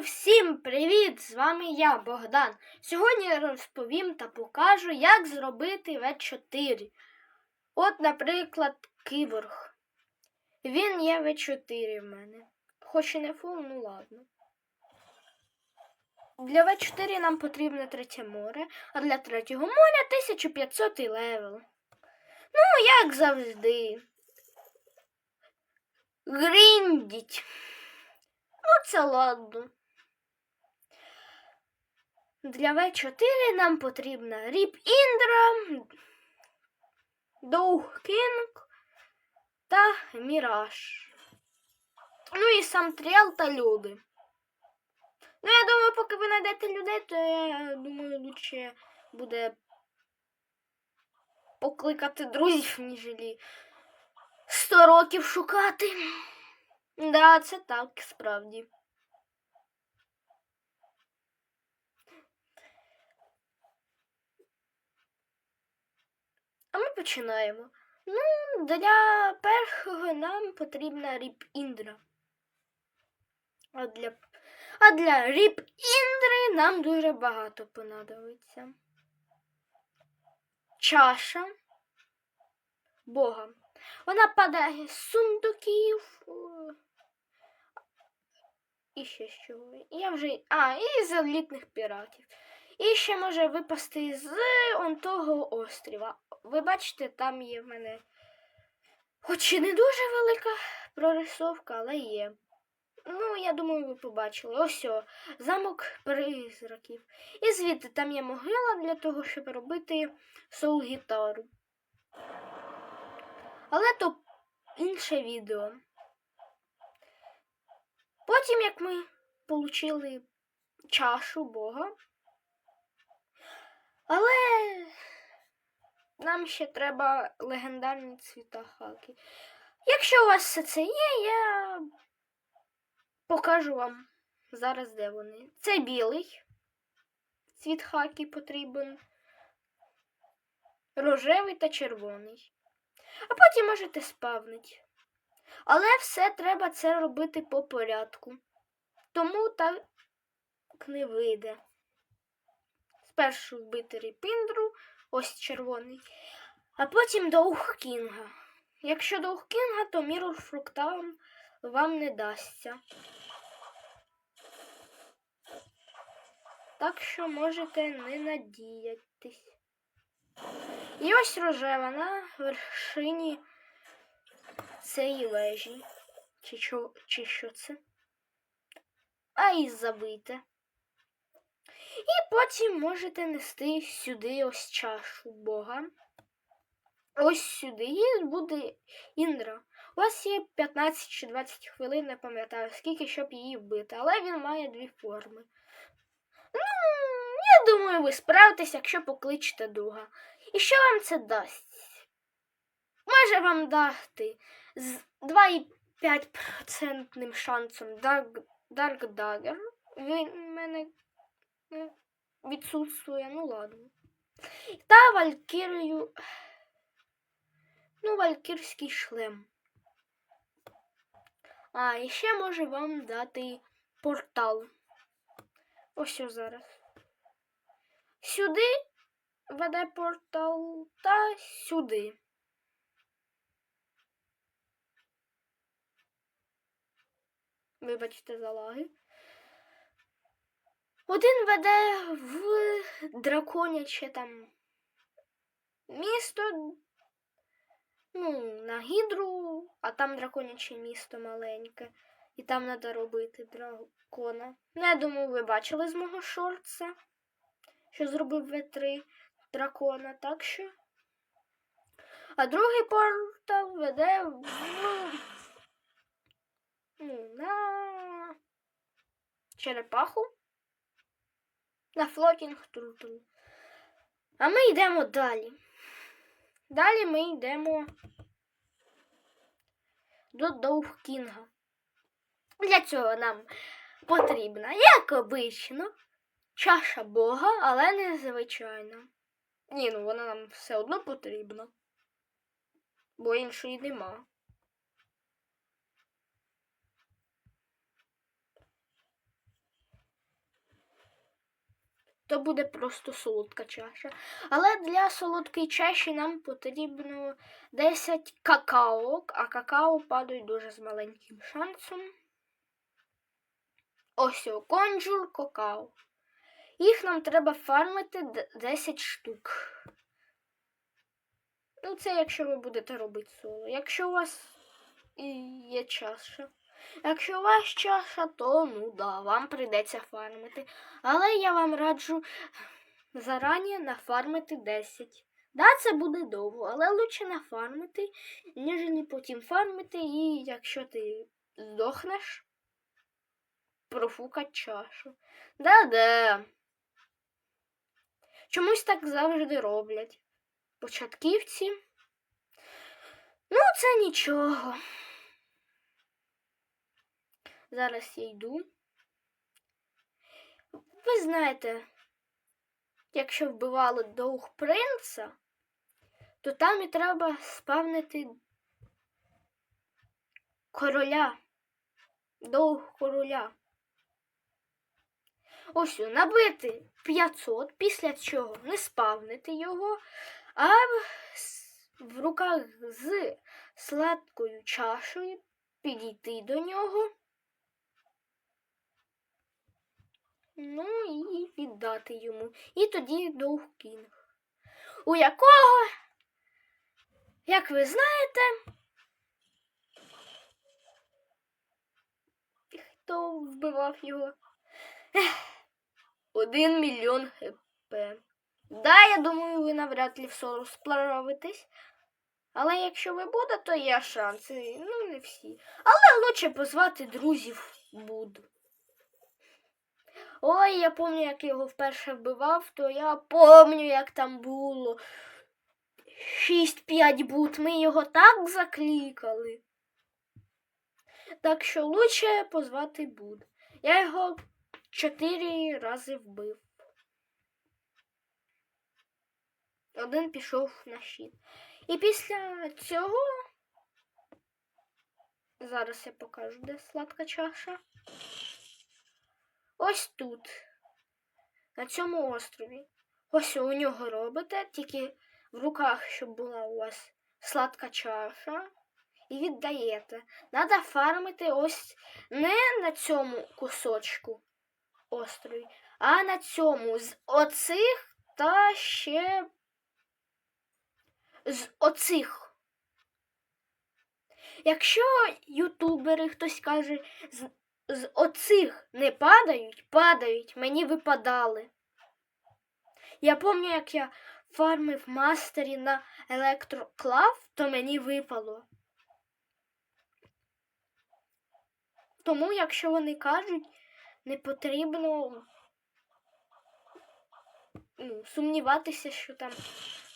Всім привіт! З вами я, Богдан. Сьогодні я розповім та покажу, як зробити В4. От, наприклад, киборг. Він є В4 в мене. Хоч і не фул, ну ладно. Для В4 нам потрібно третє море, а для третього моря 1500 левел. Ну, як завжди. Гріндіть. Ну, це ладно. Для В4 нам потрібна Ріп Індра, Доуг Кінг та Міраж. Ну і сам Тріал та люди. Ну, я думаю, поки ви знайдете людей, то я думаю, лучше буде покликати друзів, ніж 100 років шукати. Да, це так, справді. Починаємо. Ну, для першого нам потрібна ріп індра. А для, а для ріп індри нам дуже багато понадобиться. Чаша Бога. Вона падає з сундуків. І ще чого. Я вже. А, і з елітних піратів. І ще може випасти з он того острова. Ви бачите, там є в мене. Хоч і не дуже велика прорисовка, але є. Ну, я думаю, ви побачили. Ось о, замок призраків. І звідти там є могила для того, щоб робити соул-гітару. Але то інше відео. Потім, як ми отримали чашу Бога, але нам ще треба легендарні цвіта хаки. Якщо у вас все це є, я покажу вам зараз, де вони. Це білий цвіт хаки потрібен, рожевий та червоний. А потім можете спавнити. Але все треба це робити по порядку. Тому так не вийде. Спершу вбити репіндру, ось червоний, а потім Доух Кінга. Якщо Доух Кінга, то Мірор фруктам вам не дасться. Так що можете не надіятись. І ось рожева на вершині цієї вежі. Чи що, чи що це? А і забите. І потім можете нести сюди ось чашу Бога. Ось сюди. І буде Індра. У вас є 15 чи 20 хвилин, не пам'ятаю, скільки, щоб її вбити, але він має дві форми. Ну, я думаю, ви справитесь, якщо покличете друга. І що вам це дасть? Може вам дати з 2,5% шансом Dark, Dagger. Він мене відсутствує, ну ладно. Та Валькірію. Ну, Валькірський шлем. А, і ще може вам дати портал. Ось що зараз. Сюди веде портал та сюди. Вибачте за лаги. Один веде в драконяче там місто, ну, на гідру, а там драконяче місто маленьке. І там треба робити дракона. Ну, я думаю, ви бачили з мого шорца, що зробив В3 дракона, так що. А другий портал веде в ну, на черепаху. На флотінг трутл. А ми йдемо далі. Далі ми йдемо до Довкінга. Для цього нам потрібна, як обично, чаша Бога, але не звичайна. Ні, ну вона нам все одно потрібна, бо іншої нема. То буде просто солодка чаша. Але для солодкої чаші нам потрібно 10 какаок, а какао падають дуже з маленьким шансом. Ось о, конжур какао. Їх нам треба фармити 10 штук. Ну, це якщо ви будете робити соло. Якщо у вас є чаша. Якщо у вас чаша, то ну да, вам прийдеться фармити. Але я вам раджу зарані нафармити 10. Да, це буде довго, але лучше нафармити, ніж не потім фармити, і якщо ти здохнеш, профукать чашу. Да-да. Чомусь так завжди роблять. Початківці. Ну, це нічого. Зараз я йду. Ви знаєте, якщо вбивали довг принца, то там і треба спавнити короля. Довг короля. Ось набити 500, після чого не спавнити його, а в руках з сладкою чашею підійти до нього. Ну і віддати йому. І тоді довг кінг. У якого, як ви знаєте, хто вбивав його? Один мільйон хп. Да, я думаю, ви навряд ли в соло справитесь. Але якщо ви будете, то є шанси. Ну, не всі. Але лучше позвати друзів буду. Ой, я пам'ятаю, як його вперше вбивав, то я пам'ятаю, як там було. 6-5 бут. Ми його так заклікали. Так що лучше позвати буд. Я його чотири рази вбив. Один пішов на щит. І після цього. Зараз я покажу, де сладка чаша. Ось тут, на цьому острові. Ось у нього робите, тільки в руках, щоб була у вас сладка чаша. І віддаєте. Надо фармити ось не на цьому кусочку острові, а на цьому з оцих та ще з оцих. Якщо ютубери хтось каже, з, оцих не падають, падають, мені випадали. Я пам'ятаю, як я фармив мастері на електроклав, то мені випало. Тому, якщо вони кажуть, не потрібно ну, сумніватися, що там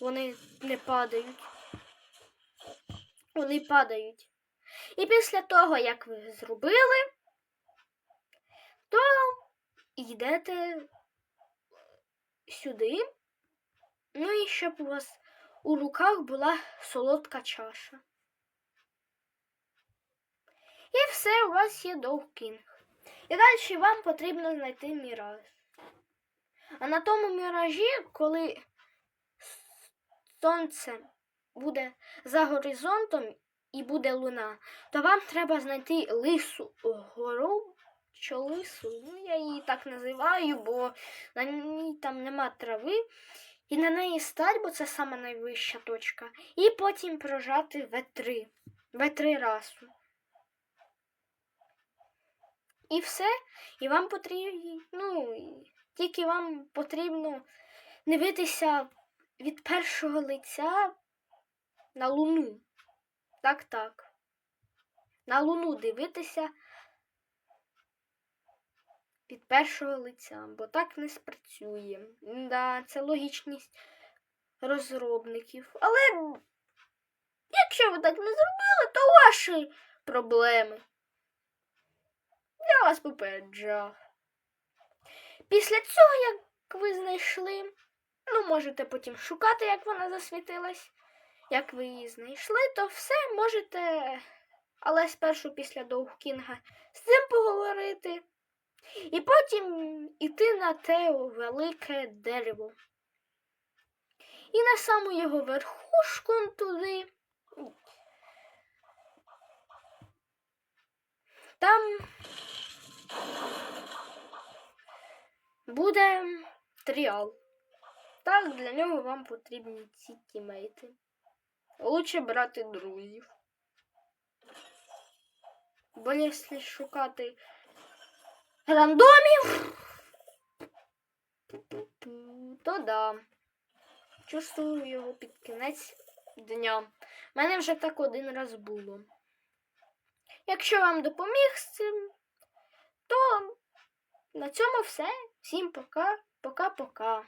вони не падають. Вони падають. І після того, як ви зробили, то йдете сюди. Ну і щоб у вас у руках була солодка чаша. І все, у вас є довкінг. І далі вам потрібно знайти міраж. А на тому міражі, коли сонце буде за горизонтом і буде луна, то вам треба знайти лису гору чи лису. Ну, я її так називаю, бо на ній там нема трави. І на неї стать, бо це сама найвища точка. І потім прожати В3. В3 разу. І все. І вам потрібно, ну, тільки вам потрібно дивитися від першого лиця на луну. Так, так. На луну дивитися від першого лиця, бо так не спрацює. Да, це логічність розробників. Але якщо ви так не зробили, то ваші проблеми. Я вас попереджав. Після цього, як ви знайшли, ну, можете потім шукати, як вона засвітилась. Як ви її знайшли, то все можете, але спершу після Довгкінга з цим поговорити. І потім іти на те велике дерево. І на саму його верхушку туди. Там буде тріал. Так, для нього вам потрібні ці тімейти. Лучше брати друзів. Бо якщо шукати рандомів, то да. Чувствую його під кінець дня. У мене вже так один раз було. Якщо вам допоміг з цим, то на цьому все. Всім пока, пока-пока.